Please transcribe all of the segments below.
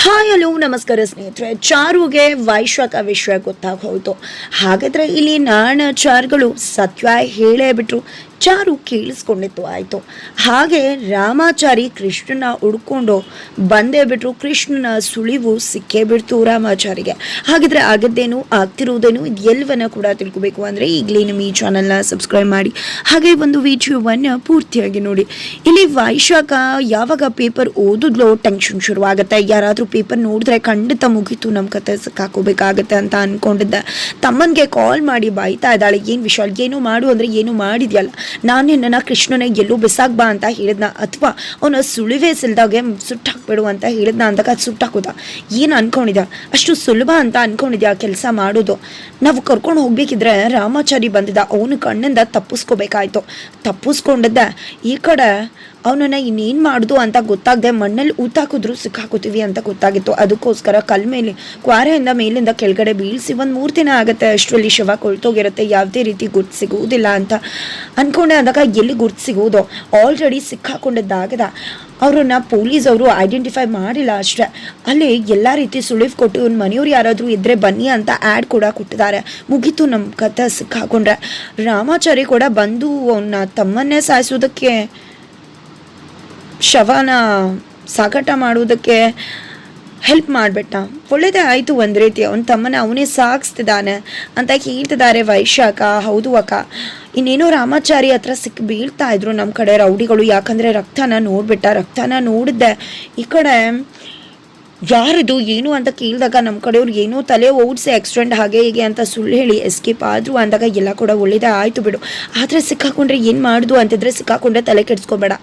Hi hello ನಮಸ್ಕಾರ ಸ್ನೇಹಿತರೆ. ಚಾರುಗೆ ವೈಶ್ವಕ ಗೊತ್ತಾಗ ಹೋಯ್ತು ಹಾಗಾದ್ರೆ ಇಲ್ಲಿ ನಾಣಾಚಾರ್ಗಳು ಸತ್ಯ ಹೇಳೇ ಬಿಟ್ರು. ಚಾರು ಕೇಳಿಸ್ಕೊಂಡಿತ್ತು, ಆಯಿತು. ಹಾಗೆ ರಾಮಾಚಾರಿ ಕೃಷ್ಣನ ಹುಡ್ಕೊಂಡು ಬಂದೇ ಬಿಟ್ಟರು ಕೃಷ್ಣನ ಸುಳಿವು ಸಿಕ್ಕೇ ಬಿಡ್ತು ರಾಮಾಚಾರಿಗೆ. ಹಾಗಿದ್ರೆ ಆಗದ್ದೇನು, ಆಗ್ತಿರುವುದೇನು ಎಲ್ಲವನ್ನ ಕೂಡ ತಿಳ್ಕೊಬೇಕು ಅಂದರೆ ಈಗಲೇ ನಿಮ್ಮ ಈ ಚಾನಲ್ನ ಸಬ್ಸ್ಕ್ರೈಬ್ ಮಾಡಿ. ಹಾಗೆ ಒಂದು ವಿಡಿಯೋವನ್ನು ಪೂರ್ತಿಯಾಗಿ ನೋಡಿ. ಇಲ್ಲಿ ವೈಶಾಖ ಯಾವಾಗ ಪೇಪರ್ ಓದಿದ್ಲೋ ಟೆನ್ಷನ್ ಶುರುವಾಗುತ್ತೆ. ಯಾರಾದರೂ ಪೇಪರ್ ನೋಡಿದ್ರೆ ಖಂಡಿತ ಮುಗೀತು ನಮ್ಮ ಕತೆ ಸಿಕ್ಕಾಕೋಬೇಕಾಗತ್ತೆ ಅಂತ ಅನ್ಕೊಂಡಿದ್ದೆ. ತಮ್ಮನಿಗೆ ಕಾಲ್ ಮಾಡಿ ಬಾಯ್ತಾ ಇದ್ದಾಳೆ. ಏನು ವಿಷಯ ಏನು ಮಾಡು ಅಂದರೆ ಏನು ಮಾಡಿದ್ಯಲ್ಲ. ನಾನು ನಿನ್ನನ್ನು ಕೃಷ್ಣನ ಎಲ್ಲೂ ಬಿಸಾಕ್ಬಾ ಅಂತ ಹೇಳಿದ್ನ, ಅಥವಾ ಅವನ ಸುಳಿವೆ ಸಿಲ್ದಾಗೆ ಸುಟ್ಟು ಹಾಕ್ಬಿಡು ಅಂತ ಹೇಳಿದ್ನ ಅಂದಾಗ ಅದು ಸುಟ್ಟಾಕೋದ. ಏನು ಅನ್ಕೊಂಡಿದ್ದ ಅಷ್ಟು ಸುಲಭ ಅಂತ ಅನ್ಕೊಂಡಿದ್ಯಾ ಕೆಲಸ ಮಾಡೋದು? ನಾವು ಕರ್ಕೊಂಡು ಹೋಗ್ಬೇಕಿದ್ರೆ ರಾಮಾಚಾರಿ ಬಂದಿದ್ದ, ಅವನು ಕಣ್ಣಿಂದ ತಪ್ಪಿಸ್ಕೋಬೇಕಾಯ್ತು. ತಪ್ಪಿಸ್ಕೊಂಡಿದ್ದ, ಈ ಕಡೆ ಅವನನ್ನ ಇನ್ನೇನು ಮಾಡಿದು ಅಂತ ಗೊತ್ತಾಗದೆ ಮಣ್ಣಲ್ಲಿ ಊತಾಕಿದ್ರು ಸಿಕ್ಕಾಕೋತೀವಿ ಅಂತ ಗೊತ್ತಾಗಿತ್ತು. ಅದಕ್ಕೋಸ್ಕರ ಕಲ್ ಮೇಲೆ, ಕ್ವಾರೆಯಿಂದ ಮೇಲಿಂದ ಕೆಳಗಡೆ ಬೀಳಿಸಿ ಒಂದು ಮೂರು ದಿನ ಆಗುತ್ತೆ ಅಷ್ಟರಲ್ಲಿ ಶವ ಕೊಳ್ತೋಗಿರುತ್ತೆ. ಯಾವುದೇ ರೀತಿ ಗುರ್ತು ಸಿಗುವುದಿಲ್ಲ ಅಂತ ಅನ್ಕೊಂಡೆ. ಅಂದಾಗ ಎಲ್ಲಿ ಗುರ್ತು ಸಿಗುವುದು? ಆಲ್ರೆಡಿ ಸಿಕ್ಕಾಕೊಂಡಿದ್ದಾಗದ. ಅವ್ರನ್ನ ಪೊಲೀಸ್ ಅವರು ಐಡೆಂಟಿಫೈ ಮಾಡಿಲ್ಲ ಅಷ್ಟೇ. ಅಲ್ಲಿ ಎಲ್ಲ ರೀತಿ ಸುಳಿವು ಕೊಟ್ಟು ಇವ್ನ ಮನೆಯವ್ರು ಯಾರಾದರೂ ಇದ್ರೆ ಬನ್ನಿ ಅಂತ ಆ್ಯಡ್ ಕೂಡ ಕೊಟ್ಟಿದ್ದಾರೆ. ಮುಗೀತು ನಮ್ಮ ಕಥೆ ಸಿಕ್ಕಾಕೊಂಡ್ರೆ. ರಾಮಾಚಾರಿ ಕೂಡ ಬಂದು ಅವನ್ನ ತಮ್ಮನ್ನೇ ಸಾಯಿಸೋದಕ್ಕೆ ಶವನ ಸಾಗಾಟ ಮಾಡುವುದಕ್ಕೆ ಹೆಲ್ಪ್ ಮಾಡಿಬಿಟ್ಟ. ಒಳ್ಳೇದೇ ಆಯಿತು ಒಂದು ರೀತಿ. ಅವನ ತಮ್ಮನ ಅವನೇ ಸಾಗಿಸ್ತಿದ್ದಾನೆ ಅಂತ ಹೇಳ್ತಿದ್ದಾರೆ ವೈಶಾಖ. ಹೌದು ಅಕ್ಕ. ಇನ್ನೇನೋ ರಾಮಾಚಾರಿ ಹತ್ರ ಸಿಕ್ಕಿ ಬೀಳ್ತಾ ಇದ್ರು ನಮ್ಮ ಕಡೆ ರೌಡಿಗಳು. ಯಾಕಂದರೆ ರಕ್ತನ ನೋಡಿಬಿಟ್ಟ, ರಕ್ತನ ನೋಡಿದ್ದೆ. ಈ ಕಡೆ ಯಾರಿದು, ಏನು ಅಂತ ಕೇಳಿದಾಗ ನಮ್ಮ ಕಡೆಯವ್ರು ಏನೋ ತಲೆ ಓಡಿಸಿ ಆಕ್ಸಿಡೆಂಟ್ ಹಾಗೆ ಹೀಗೆ ಅಂತ ಸುಳ್ಳು ಹೇಳಿ ಎಸ್ಕೇಪ್ ಆದರು ಅಂದಾಗ ಎಲ್ಲ ಕೂಡ ಒಳ್ಳೇದೇ ಆಯಿತು ಬಿಡು. ಆದರೆ ಸಿಕ್ಕಾಕೊಂಡ್ರೆ ಏನು ಮಾಡಿದು ಅಂತಿದ್ರೆ ಸಿಕ್ಕಾಕೊಂಡ್ರೆ ತಲೆ ಕೆಡಿಸ್ಕೋಬೇಡ.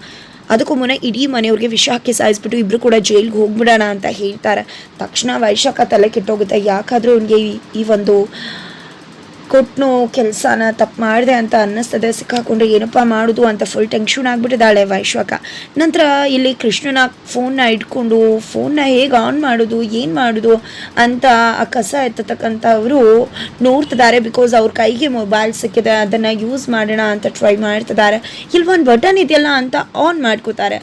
ಅದಕ್ಕೂ ಮುನ್ನ ಇಡೀ ಮನೆಯವ್ರಿಗೆ ವಿಷ ಹಾಕಿ ಸಾಯಿಸ್ಬಿಟ್ಟು ಇಬ್ರು ಕೂಡ ಜೈಲ್ಗೆ ಹೋಗ್ಬಿಡೋಣ ಅಂತ ಹೇಳ್ತಾರೆ. ತಕ್ಷಣ ವೈಶಾಖ ತಲೆ ಕೆಟ್ಟೋಗುತ್ತೆ. ಯಾಕಾದರೂ ಅವ್ನಿಗೆ ಈ ಒಂದು ಕೊಟ್ನು ಕೆಲಸನ ತಪ್ಪು ಮಾಡಿದೆ ಅಂತ ಅನ್ನಿಸ್ತದೆ, ಸಿಕ್ಕಾಕೊಂಡ್ರೆ ಏನಪ್ಪ ಮಾಡೋದು ಅಂತ ಫುಲ್ ಟೆನ್ಷನ್ ಆಗಿಬಿಟ್ಟಿದ್ದಾಳೆ ವೈಶ್ವಕ. ನಂತರ ಇಲ್ಲಿ ಕೃಷ್ಣನ ಫೋನ್ನ ಇಟ್ಕೊಂಡು ಫೋನ್ನ ಹೇಗೆ ಆನ್ ಮಾಡೋದು, ಏನು ಮಾಡೋದು ಅಂತ ಆ ಕಸ ಎತ್ತತಕ್ಕಂಥವರು ನೋಡ್ತಿದ್ದಾರೆ ಬಿಕಾಸ್ ಅವ್ರ ಕೈಗೆ ಮೊಬೈಲ್ ಸಿಕ್ಕಿದೆ, ಅದನ್ನು ಯೂಸ್ ಮಾಡೋಣ ಅಂತ ಟ್ರೈ ಮಾಡ್ತಿದ್ದಾರೆ. ಇಲ್ಲಿ ಒಂದು ಬಟನ್ ಇದೆಯಲ್ಲ ಅಂತ ಆನ್ ಮಾಡ್ಕೋತಾರೆ.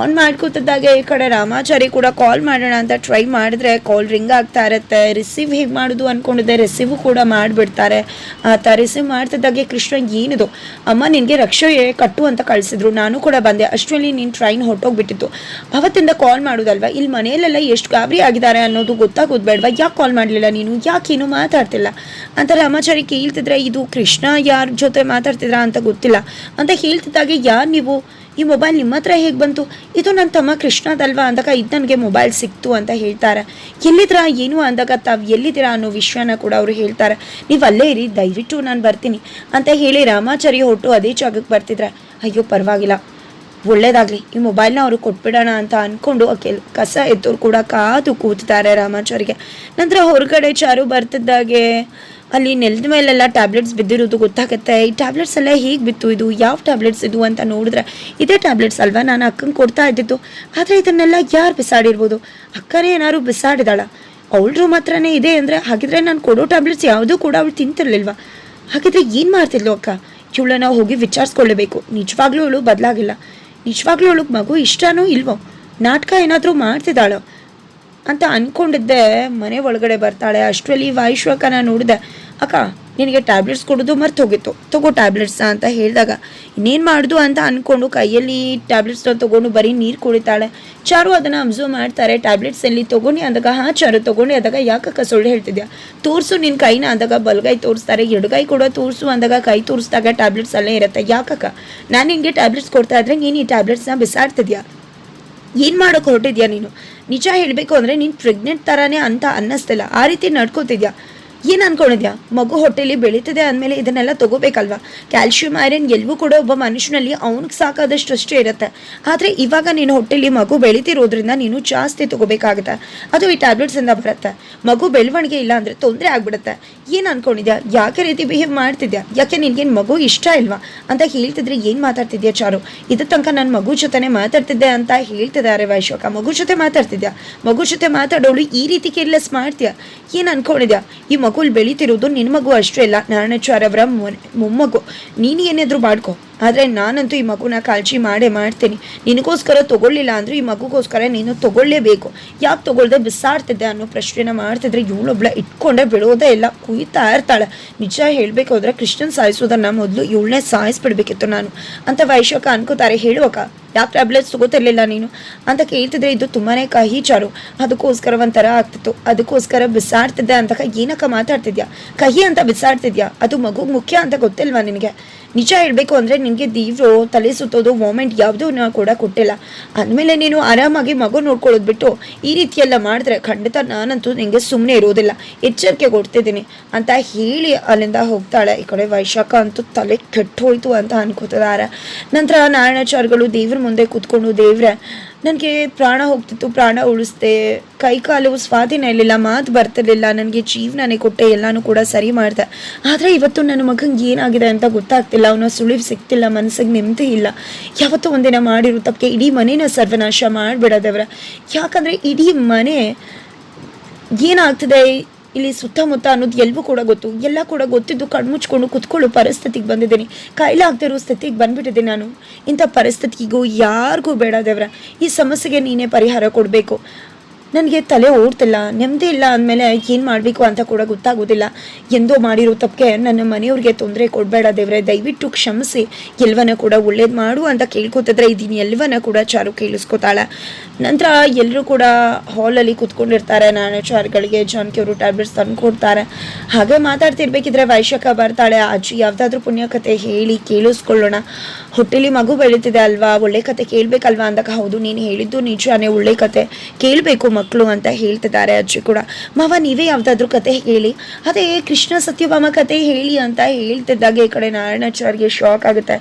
ಆನ್ ಮಾಡ್ಕೋತಿದ್ದಾಗ ಈ ಕಡೆ ರಾಮಾಚಾರಿ ಕೂಡ ಕಾಲ್ ಮಾಡೋಣ ಅಂತ ಟ್ರೈ ಮಾಡಿದ್ರೆ ಕಾಲ್ ರಿಂಗ್ ಆಗ್ತಾ ಇರುತ್ತೆ ರಿಸೀವ್ ಹೇಗೆ ಮಾಡೋದು ಅಂದ್ಕೊಂಡಿದ್ದೆ ರಿಸೀವ್ ಕೂಡ ಮಾಡಿಬಿಡ್ತಾರೆ. ಆತ ರಿಸೀವ್ ಮಾಡ್ತಿದ್ದಾಗೆ ಕೃಷ್ಣ ಏನಿದು? ಅಮ್ಮ, ನಿನಗೆ ರಕ್ಷೆ ಕಟ್ಟು ಅಂತ ಕಳಿಸಿದ್ರು. ನಾನು ಕೂಡ ಬಂದೆ. ಅಷ್ಟರಲ್ಲಿ ನೀನು ಟ್ರೈನ್ ಹೊಟ್ಟೋಗ್ಬಿಟ್ಟಿತ್ತು ಅವತ್ತಿಂದ ಕಾಲ್ ಮಾಡೋದಲ್ವಾ? ಇಲ್ಲಿ ಮನೆಯಲ್ಲೆಲ್ಲ ಎಷ್ಟು ಗಾಬರಿ ಆಗಿದ್ದಾರೆ ಅನ್ನೋದು ಗೊತ್ತಾಗೋದು ಬೇಡವಾ ಯಾಕೆ ಕಾಲ್ ಮಾಡಲಿಲ್ಲ ನೀನು? ಯಾಕೇನು ಮಾತಾಡ್ತಿಲ್ಲ? ಅಂತ ರಾಮಾಚಾರಿ ಕೇಳ್ತಿದ್ರೆ, ಇದು ಕೃಷ್ಣ ಯಾರ ಜೊತೆ ಮಾತಾಡ್ತಿದ್ರಾ ಅಂತ ಗೊತ್ತಿಲ್ಲ. ಅಂತ ಹೇಳ್ತಿದ್ದಾಗೆ ಯಾರು ನೀವು? ಈ ಮೊಬೈಲ್ ನಿಮ್ಮ ಹತ್ರ ಹೇಗೆ ಬಂತು? ಇದು ನನ್ನ ತಮ್ಮ ಕೃಷ್ಣದಲ್ವಾ? ಅಂದಾಗ ಇದು ನನಗೆ ಮೊಬೈಲ್ ಸಿಕ್ತು ಅಂತ ಹೇಳ್ತಾರೆ. ಎಲ್ಲಿದ್ರ, ಏನು? ಅಂದಾಗ ತಾವು ಎಲ್ಲಿದ್ದೀರಾ ಅನ್ನೋ ವಿಷಯನ ಕೂಡ ಅವರು ಹೇಳ್ತಾರೆ. ನೀವು ಅಲ್ಲೇ ಇರಿ, ದಯವಿಟ್ಟು ನಾನು ಬರ್ತೀನಿ. ಅಂತ ಹೇಳಿ ರಾಮಾಚಾರ್ಯ ಹೊಟ್ಟು ಅದೇ ಜಾಗಕ್ಕೆ ಬರ್ತಿದ್ರೆ. ಅಯ್ಯೋ, ಪರವಾಗಿಲ್ಲ. ಒಳ್ಳೇದಾಗಲಿ. ಈ ಮೊಬೈಲ್ನ ಅವ್ರಿಗೆ ಕೊಟ್ಬಿಡೋಣ ಅಂತ ಅಂದ್ಕೊಂಡು ಅಕೆಲ್ ಕಸ ಎತ್ತೋರು ಕೂಡ ಕಾದು ಕೂತಿದ್ದಾರೆ ರಾಮಾಚಾರಿಗೆ ನಂತರ ಹೊರಗಡೆ ಚಾರು ಬರ್ತಿದ್ದಾಗೆ. ಅಲ್ಲಿ ನೆಲದ ಮೇಲೆಲ್ಲ ಟ್ಯಾಬ್ಲೆಟ್ಸ್ ಬಿದ್ದಿರೋದು ಗೊತ್ತಾಗುತ್ತೆ. ಈ ಟ್ಯಾಬ್ಲೆಟ್ಸ್ ಎಲ್ಲ ಹೇಗೆ ಬಿತ್ತು? ಇದು ಯಾವ ಟ್ಯಾಬ್ಲೆಟ್ಸ್ ಇದು ಅಂತ ನೋಡಿದ್ರೆ ಇದೇ ಟ್ಯಾಬ್ಲೆಟ್ಸ್ ಅಲ್ವಾ? ನಾನು ಅಕ್ಕಂಗೆ ಕೊಡ್ತಾ ಇದ್ದಿದ್ದು. ಆದರೆ ಇದನ್ನೆಲ್ಲ ಯಾರು ಬಿಸಾಡಿರ್ಬೋದು? ಅಕ್ಕನೇ ಏನಾದ್ರು ಬಿಸಾಡಿದಾಳ? ಅವಳರು ಮಾತ್ರನೇ ಇದೆ ಅಂದರೆ ಹಾಗಿದ್ರೆ ನಾನು ಕೊಡೋ ಟ್ಯಾಬ್ಲೆಟ್ಸ್ ಯಾವುದೂ ಕೂಡ ಅವಳು ತಿಂತಿರ್ಲಿಲ್ವಾ? ಹಾಗಿದ್ರೆ ಏನು ಮಾಡ್ತಿದ್ಲು ಅಕ್ಕ? ಇವಳನ್ನ ಹೋಗಿ ವಿಚಾರಿಸ್ಕೊಳ್ಳಬೇಕು ನಿಜವಾಗ್ಲೂ ಅವಳು ಬದಲಾಗಿಲ್ಲ. ನಿಜವಾಗ್ಲೂ ಅವಳಿಗೆ ಮಗು ಇಷ್ಟನೋ ಇಲ್ವೋ? ನಾಟಕ ಏನಾದರೂ ಮಾಡ್ತಿದ್ದಾಳೋ? ಅಂತ ಅನ್ಕೊಂಡಿದ್ದೆ. ಮನೆ ಒಳಗಡೆ ಬರ್ತಾಳೆ. ಅಷ್ಟರಲ್ಲಿ ವಾಯುಶ್ವಕನ ನೋಡಿದೆ. ಅಕ್ಕ ನಿನಗೆ ಟ್ಯಾಬ್ಲೆಟ್ಸ್ ಕೊಡೋದು ಮರ್ತು ಹೋಗಿತ್ತು ತಗೋ ಟ್ಯಾಬ್ಲೆಟ್ಸ್ ಅಂತ ಹೇಳಿದಾಗ, ಇನ್ನೇನು ಮಾಡೋದು ಅಂತ ಅಂದ್ಕೊಂಡು ಕೈಯಲ್ಲಿ ಟ್ಯಾಬ್ಲೆಟ್ಸ್ನ ತೊಗೊಂಡು ಬರೀ ನೀರು ಕುಡಿತಾಳೆ. ಚಾರು ಅದನ್ನು ಅಬ್ಸರ್ವ್ ಮಾಡ್ತಾರೆ ಟ್ಯಾಬ್ಲೆಟ್ಸ್ ಎಲ್ಲಿ ತೊಗೊಂಡು ಅಂದಾಗ, ಹಾಂ ಚಾರು ತೊಗೊಂಡು ಅಂದಾಗ ಯಾಕಕ್ಕ ಸುಳ್ಳು ಹೇಳ್ತಿದ್ಯಾ? ತೋರಿಸು ನಿನ್ನ ಕೈನ ಅಂದಾಗ, ಬಲಗೈ ತೋರಿಸ್ತಾರೆ, ಎಡಗೈ ಕೂಡ ತೋರಿಸು ಅಂದಾಗ ಕೈ ತೋರಿಸಿದಾಗ ಟ್ಯಾಬ್ಲೆಟ್ಸ್ ಅಲ್ಲೇ ಇರುತ್ತೆ. ಯಾಕಕ್ಕ? ನಾನು ನಿನಗೆ ಟ್ಯಾಬ್ಲೆಟ್ಸ್ ಕೊಡ್ತಾ ಇದ್ರೆ ನೀನು ಈ ಟ್ಯಾಬ್ಲೆಟ್ಸ್ನ ಬಿಸಾಡ್ತಿದ್ಯಾ? ಏನು ಮಾಡೋಕೆ ಹೊರಟಿದ್ಯಾ ನೀನು? ನಿಜ ಹೇಳಬೇಕು ಅಂದರೆ ನೀನು ಪ್ರೆಗ್ನೆಂಟ್ ಥರನೇ ಅಂತ ಅನ್ನಿಸ್ತಿಲ್ಲ. ಆ ರೀತಿ ನಡ್ಕೋತಿದ್ಯಾ? ಏನು ಅನ್ಕೊಂಡಿದ್ಯಾ? ಮಗು ಹೊಟ್ಟೆಲಿ ಬೆಳೀತಿದೆ ಅಂದಮೇಲೆ ಇದನ್ನೆಲ್ಲ ತಗೋಬೇಕಲ್ವಾ? ಕ್ಯಾಲ್ಶಿಯಂ, ಐರನ್ ಎಲ್ಲವೂ ಕೂಡ ಒಬ್ಬ ಮನುಷ್ಯನಲ್ಲಿ ಅವ್ನಿಗೆ ಸಾಕಾದಷ್ಟು ಅಷ್ಟೇ ಇರುತ್ತೆ. ಆದರೆ ಇವಾಗ ನೀನು ಹೊಟ್ಟೆಲಿ ಮಗು ಬೆಳೀತಿರೋದ್ರಿಂದ ನೀನು ಜಾಸ್ತಿ ತಗೋಬೇಕಾಗುತ್ತೆ. ಅದು ಈ ಟ್ಯಾಬ್ಲೆಟ್ಸಿಂದ ಬರುತ್ತೆ. ಮಗು ಬೆಳವಣಿಗೆ ಇಲ್ಲ ಅಂದರೆ ತೊಂದರೆ ಆಗಿಬಿಡುತ್ತೆ. ಏನು ಅನ್ಕೊಂಡಿದ್ಯಾ? ಯಾಕೆ ರೀತಿ ಬಿಹೇವ್ ಮಾಡ್ತಿದ್ಯಾ? ಯಾಕೆ ನಿನಗೇನು ಮಗು ಇಷ್ಟ ಇಲ್ವಾ? ಅಂತ ಹೇಳ್ತಿದ್ರೆ ಏನು ಮಾತಾಡ್ತಿದ್ಯಾ ಚಾರು? ಇದ್ರ ತನಕ ನಾನು ಮಗು ಜೊತೆನೆ ಮಾತಾಡ್ತಿದ್ದೆ ಅಂತ ಹೇಳ್ತಿದ್ದಾರೆ ವೈಶೋಕ. ಮಗು ಜೊತೆ ಮಾತಾಡ್ತಿದ್ಯಾ? ಮಗು ಜೊತೆ ಮಾತಾಡೋಳು ಈ ರೀತಿ ಕೇರ್ಲೆಸ್ ಮಾಡ್ತೀಯಾ? ಏನು ಅನ್ಕೊಂಡಿದ್ಯಾ? ಈ ಮಗುಲ್ ಬೆಳೀತಿರೋದು ನಿನ್ನ ಮಗು ಅಷ್ಟೇ ಇಲ್ಲ ನಾರಾಯಣಾಚಾರ್ಯ ಅವರ ಮೊಮ್ಮಗು. ನೀನು ಏನಾದರೂ ಮಾಡ್ಕೊ. ಆದರೆ ನಾನಂತೂ ಈ ಮಗುನ ಕಾಳಜಿ ಮಾಡೇ ಮಾಡ್ತೀನಿ. ನಿನಗೋಸ್ಕರ ತೊಗೊಳ್ಳಿಲ್ಲ ಅಂದರೂ ಈ ಮಗುಗೋಸ್ಕರ ನೀನು ತೊಗೊಳ್ಳೇಬೇಕು. ಯಾಕೆ ತೊಗೊಳ್ದೆ ಬಿಸಾಡ್ತಿದ್ದೆ ಅನ್ನೋ ಪ್ರಶ್ನೆನ ಮಾಡ್ತಿದ್ರೆ ಇವಳೊಬ್ಳ ಇಟ್ಕೊಂಡೆ ಬಿಡೋದೇ ಇಲ್ಲ, ಕುಯ್ತಾ ಇರ್ತಾಳೆ. ನಿಜ ಹೇಳಬೇಕು ಅಂದರೆ ಕೃಷ್ಣನ್ ಸಾಯಿಸೋದನ್ನ ಮೊದಲು ಇವಳನ್ನೇ ಸಾಯಿಸ್ಬಿಡ್ಬೇಕಿತ್ತು ನಾನು. ಅಂತ ವೈಶಾಖ ಅನ್ಕೋತಾರೆ ಹೇಳುವಕ್ಕ ಯಾಕೆ ಟ್ಯಾಬ್ಲೆಟ್ಸ್ ತಗೋತಿರ್ಲಿಲ್ಲ ನೀನು? ಅಂತ ಕೇಳ್ತಿದ್ರೆ, ಇದು ತುಂಬಾ ಕಹಿ ಚಾರು. ಅದಕ್ಕೋಸ್ಕರ ಒಂಥರ ಆಗ್ತಿತ್ತು. ಅದಕ್ಕೋಸ್ಕರ ಬಿಸಾಡ್ತಿದ್ದೆ. ಅಂತ ಏನಕ್ಕ ಮಾತಾಡ್ತಿದ್ಯಾ? ಕಹಿ ಅಂತ ಬಿಸಾಡ್ತಿದ್ಯಾ? ಅದು ಮಗು ಮುಖ್ಯ ಅಂತ ಗೊತ್ತಿಲ್ವಾ ನಿನಗೆ? ನಿಜ ಹೇಳಬೇಕು ಅಂದರೆ ನಿನಗೆ ದೇವರು ತಲೆ ಸುತ್ತೋದು ಮೂಮೆಂಟ್ ಯಾವುದೂ ಕೂಡ ಕೊಟ್ಟಿಲ್ಲ. ಅಂದಮೇಲೆ ನೀನು ಆರಾಮಾಗಿ ಮಗು ನೋಡ್ಕೊಳ್ಳೋದು ಬಿಟ್ಟು ಈ ರೀತಿಯೆಲ್ಲ ಮಾಡಿದ್ರೆ ಖಂಡಿತ ನಾನಂತೂ ನಿನಗೆ ಸುಮ್ಮನೆ ಇರೋದಿಲ್ಲ. ಎಚ್ಚರಿಕೆ ಕೊಡ್ತಿದ್ದೀನಿ ಅಂತ ಹೇಳಿ ಅಲ್ಲಿಂದ ಹೋಗ್ತಾಳೆ. ಈ ಕಡೆ ವೈಶಾಖ ಅಂತೂ ತಲೆ ಕೆಟ್ಟು ಹೋಯ್ತು ಅಂತ ಅನ್ಕೋತಿದ್ದಾರೆ ನಂತರ ನಾರಾಯಣಾಚಾರ್ಯಗಳು ದೇವ್ರ ಮುಂದೆ ಕೂತ್ಕೊಂಡು, ದೇವ್ರೆ ನನಗೆ ಪ್ರಾಣ ಹೋಗ್ತಿತ್ತು, ಪ್ರಾಣ ಉಳಿಸ್ದೆ. ಕೈ ಕಾಲು ಸ್ವಾಧೀನ ಇರಲಿಲ್ಲ, ಮಾತು ಬರ್ತಿರ್ಲಿಲ್ಲ. ನನಗೆ ಜೀವನನೇ ಕೊಟ್ಟೆ, ಎಲ್ಲನೂ ಕೂಡ ಸರಿ ಮಾಡಿದೆ. ಆದರೆ ಇವತ್ತು ನನ್ನ ಮಗಂಗೆ ಏನಾಗಿದೆ ಅಂತ ಗೊತ್ತಾಗ್ತಿಲ್ಲ. ಅವನ ಸುಳಿವು ಸಿಗ್ತಿಲ್ಲ ಮನಸ್ಸಿಗೆ ನೆಮ್ಮದಿ ಇಲ್ಲ. ಯಾವತ್ತೂ ಒಂದಿನ ಮಾಡಿರೋ ತಪ್ಪಿಗೆ ಇಡೀ ಮನೇನ ಸರ್ವನಾಶ ಮಾಡಿಬಿಡೋದವ್ರ. ಯಾಕಂದರೆ ಇಡೀ ಮನೆ ಏನಾಗ್ತಿದೆ? ಇಲ್ಲಿ ಸುತ್ತಮುತ್ತ ಅನ್ನೋದು ಎಲ್ಲವೂ ಕೂಡ ಗೊತ್ತು. ಎಲ್ಲ ಕೂಡ ಗೊತ್ತಿದ್ದು ಕಣ್ಮುಚ್ಕೊಂಡು ಕುತ್ಕೊಳ್ಳೋ ಪರಿಸ್ಥಿತಿಗೆ ಬಂದಿದ್ದೀನಿ. ಕೈಲಾಗ್ದಿರೋ ಸ್ಥಿತಿಗೆ ಬಂದ್ಬಿಟ್ಟಿದ್ದೀನಿ ನಾನು. ಇಂಥ ಪರಿಸ್ಥಿತಿಗೂ ಯಾರಿಗೂ ಬೇಡ ದೇವ್ರ. ಈ ಸಮಸ್ಯೆಗೆ ನೀನೇ ಪರಿಹಾರ ಕೊಡಬೇಕು. ನನಗೆ ತಲೆ ಓಡ್ತಿಲ್ಲ, ನೆಮ್ಮದಿ ಇಲ್ಲ ಅಂದಮೇಲೆ ಏನು ಮಾಡಬೇಕು ಅಂತ ಕೂಡ ಗೊತ್ತಾಗೋದಿಲ್ಲ. ಎಂದೋ ಮಾಡಿರೋ ತಪ್ಪಿಗೆ ನನ್ನ ಮನೆಯವ್ರಿಗೆ ತೊಂದರೆ ಕೊಡಬೇಡ ದೇವ್ರೆ, ದಯವಿಟ್ಟು ಕ್ಷಮಿಸಿ. ಎಲ್ವನ ಕೂಡ ಒಳ್ಳೇದು ಮಾಡು ಅಂತ ಕೇಳ್ಕೊತಿದ್ರೆ ಇದೀನಿ ಎಲ್ವನ ಕೂಡ ಚಾರು ಕೇಳಿಸ್ಕೊತಾಳೆ. ನಂತರ ಎಲ್ಲರೂ ಕೂಡ ಹಾಲಲ್ಲಿ ಕೂತ್ಕೊಂಡಿರ್ತಾರೆ ನಾನಾಚಾರ್ಗಳಿಗೆ ಜಾನ್ಕಿ ಅವರು ಟ್ಯಾಬ್ಲೆಟ್ಸ್ ತಂದು ಕೊಡ್ತಾರೆ. ಹಾಗೆ ಮಾತಾಡ್ತಿರ್ಬೇಕಿದ್ರೆ ವೈಶಾಖ ಬರ್ತಾಳೆ, ಅಜ್ಜಿ ಯಾವುದಾದ್ರೂ ಪುಣ್ಯಕತೆ ಹೇಳಿ ಕೇಳಿಸ್ಕೊಳ್ಳೋಣ. ಹೊಟ್ಟೆಲಿ ಮಗು ಬೆಳೀತಿದೆ ಅಲ್ವಾ? ಒಳ್ಳೆ ಕತೆ ಕೇಳಬೇಕಲ್ವಾ ಅಂದಾಗ, ಹೌದು, ನೀನು ಹೇಳಿದ್ದು ನಿಜಾನೇ ಒಳ್ಳೆ ಕತೆ ಕೇಳಬೇಕು ಮಕ್ಕಳು ಅಂತ ಹೇಳ್ತಿದ್ದಾರೆ. ಅಜ್ಜಿ ಕೂಡ, ಮಾವ, ನೀವೇ ಯಾವುದಾದ್ರೂ ಕತೆ ಹೇಳಿ. ಅದೇ ಕೃಷ್ಣ ಸತ್ಯಭಾಮ ಕತೆ ಹೇಳಿ ಅಂತ ಹೇಳ್ತಿದ್ದಾಗ ಈ ಕಡೆ ನಾರಾಯಣಾಚಾರ್ಯಗೆ ಶಾಕ್ ಆಗುತ್ತೆ.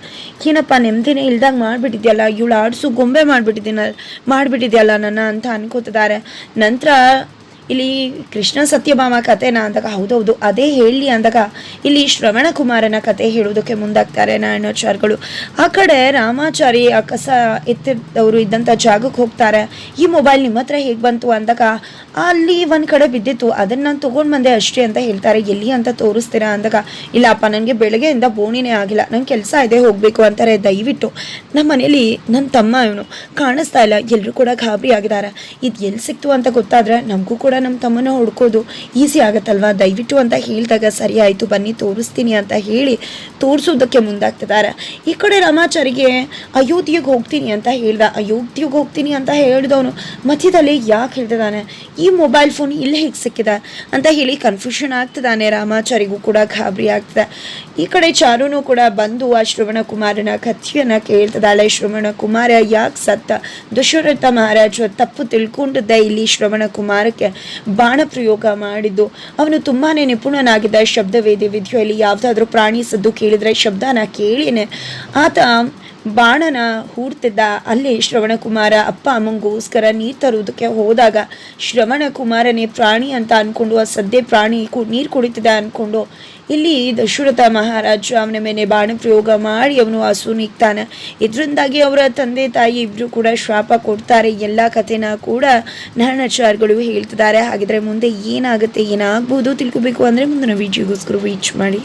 ಏನಪ್ಪ, ನೆಮ್ಮದಿನೇ ಇಲ್ದಾಗ ಮಾಡಿಬಿಟ್ಟಿದ್ಯಲ್ಲ, ಇವಳು ಆಡಿಸು ಗೊಂಬೆ ಮಾಡಿಬಿಟ್ಟಿದ್ದೀನ ಮಾಡಿಬಿಟ್ಟಿದ್ಯಲ್ಲ ನನ್ನ ಅಂತ ಅನ್ಕೋತಿದ್ದಾರೆ. ನಂತರ ಇಲ್ಲಿ ಕೃಷ್ಣ ಸತ್ಯಭಾಮ ಕಥೆನ ಅಂದಾಗ, ಹೌದೌದು, ಅದೇ ಹೇಳಿ ಅಂದಾಗ ಇಲ್ಲಿ ಶ್ರವಣ ಕುಮಾರನ ಕತೆ ಹೇಳೋದಕ್ಕೆ ಮುಂದಾಗ್ತಾರೆ ನಾರಾಯಣಾಚಾರ್ಯಗಳು ಆ ಕಡೆ ರಾಮಾಚಾರಿ ಆ ಕಸ ಎತ್ತಿದ್ದವರು ಇದ್ದಂಥ ಜಾಗಕ್ಕೆ ಹೋಗ್ತಾರೆ. ಈ ಮೊಬೈಲ್ ನಿಮ್ಮ ಹತ್ರ ಹೇಗೆ ಬಂತು ಅಂದಾಗ, ಅಲ್ಲಿ ಒಂದು ಕಡೆ ಬಿದ್ದಿತ್ತು, ಅದನ್ನು ನಾನು ತೊಗೊಂಡು ಬಂದೆ ಅಷ್ಟೇ ಅಂತ ಹೇಳ್ತಾರೆ. ಎಲ್ಲಿ ಅಂತ ತೋರಿಸ್ತೀರಾ ಅಂದಾಗ, ಇಲ್ಲಪ್ಪ, ನನಗೆ ಬೆಳಗ್ಗೆಯಿಂದ ಬೋಣಿನೇ ಆಗಿಲ್ಲ ನನ್ನ ಕೆಲಸ ಇದೆ, ಹೋಗಬೇಕು ಅಂತಾರೆ. ದಯವಿಟ್ಟು ನಮ್ಮ ಮನೇಲಿ ನನ್ನ ತಮ್ಮ ಇವನು ಕಾಣಿಸ್ತಾ ಇಲ್ಲ ಎಲ್ಲರೂ ಕೂಡ ಗಾಬರಿ ಆಗಿದ್ದಾರೆ. ಇದು ಎಲ್ಲಿ ಸಿಕ್ತು ಅಂತ ಗೊತ್ತಾದರೆ ನಮಗೂ ಕೂಡ ನಮ್ಮ ತಮ್ಮನ ಹುಡ್ಕೋದು ಈಸಿ ಆಗುತ್ತಲ್ವಾ? ದಯವಿಟ್ಟು ಅಂತ ಹೇಳಿದಾಗ ಸರಿ ಆಯಿತು, ಬನ್ನಿ ತೋರಿಸ್ತೀನಿ ಅಂತ ಹೇಳಿ ತೋರಿಸೋದಕ್ಕೆ ಮುಂದಾಗ್ತಿದ್ದಾರೆ ಈ ಕಡೆ ರಾಮಾಚಾರಿಗೆ, ಅಯೋಧ್ಯೆಗೆ ಹೋಗ್ತೀನಿ ಅಂತ ಹೇಳ್ದ. ಅಯೋಧ್ಯೆಗೆ ಹೋಗ್ತೀನಿ ಅಂತ ಹೇಳಿದವನು ಮಧ್ಯದಲ್ಲಿ ಯಾಕೆ ಹೇಳ್ತಿದ್ದಾನೆ? ಈ ಮೊಬೈಲ್ ಫೋನ್ ಇಲ್ಲೇ ಹೇಗೆ ಸಿಕ್ಕಿದೆ? ಅಂತ ಹೇಳಿ ಕನ್ಫ್ಯೂಷನ್ ಆಗ್ತಿದ್ದಾನೆ ರಾಮಾಚಾರಿಗೂ ಕೂಡ ಗಾಬರಿ ಆಗ್ತದೆ. ಈ ಕಡೆ ಚಾರುನು ಕೂಡ ಬಂದು ಆ ಶ್ರವಣ ಕುಮಾರನ ಕಥೆಯನ್ನು ಕೇಳ್ತಿದ್ದಾಳೆ. ಶ್ರವಣ ಕುಮಾರ ಯಾಕೆ ಸತ್ತ? ದಶರಥ ಮಹಾರಾಜ ತಪ್ಪು ತಿಳ್ಕೊಂಡಿದ್ದ ಇಲ್ಲಿ ಶ್ರವಣ ಕುಮಾರಕ್ಕೆ ಬಾಣ ಪ್ರಯೋಗ ಮಾಡಿದ್ದು. ಅವನು ತುಂಬಾನೇ ನಿಪುಣನಾಗಿದ್ದ ಶಬ್ದವೇದಿ ವಿದ್ಯೆಯಲ್ಲಿ ಯಾವುದಾದ್ರೂ ಪ್ರಾಣಿ ಸದ್ದು ಕೇಳಿದರೆ ಶಬ್ದನ ಕೇಳಿನೇ ಆತ ಬಾಣನ ಹೂಡ್ತಿದ್ದ ಅಲ್ಲಿ ಶ್ರವಣಕುಮಾರ ಅಪ್ಪ ಅಮ್ಮಂಗೋಸ್ಕರ ನೀರು ತರುವುದಕ್ಕೆ ಹೋದಾಗ ಶ್ರವಣ ಕುಮಾರನೇ ಪ್ರಾಣಿ ಅಂತ ಅಂದ್ಕೊಂಡು ಆ ಸದ್ಯ ಪ್ರಾಣಿ ಕು, ನೀರು ಕುಡಿತಿದ್ದ ಅನ್ಕೊಂಡು, ಇಲ್ಲಿ ದಶರಥ ಮಹಾರಾಜ ಅವನ ಮೇಲೆ ಬಾಣ ಪ್ರಯೋಗ ಮಾಡಿ ಅವನು ಹಸು ನಿಗ್ತಾನೆ. ಇದರಿಂದಾಗಿ ಅವರ ತಂದೆ ತಾಯಿ ಇಬ್ಬರು ಕೂಡ ಶಾಪ ಕೊಡ್ತಾರೆ. ಎಲ್ಲ ಕಥೆನ ಕೂಡ ನಾರಾಯಣಾಚಾರ್ಯಗಳು ಹೇಳ್ತಿದ್ದಾರೆ. ಹಾಗಿದ್ರೆ ಮುಂದೆ ಏನಾಗುತ್ತೆ, ಏನಾಗ್ಬೋದು ತಿಳ್ಕೊಬೇಕು ಅಂದರೆ ಮುಂದಿನ ವಿಡಿಯೋಗೋಸ್ಕರ ವೀಚ್ ಮಾಡಿ.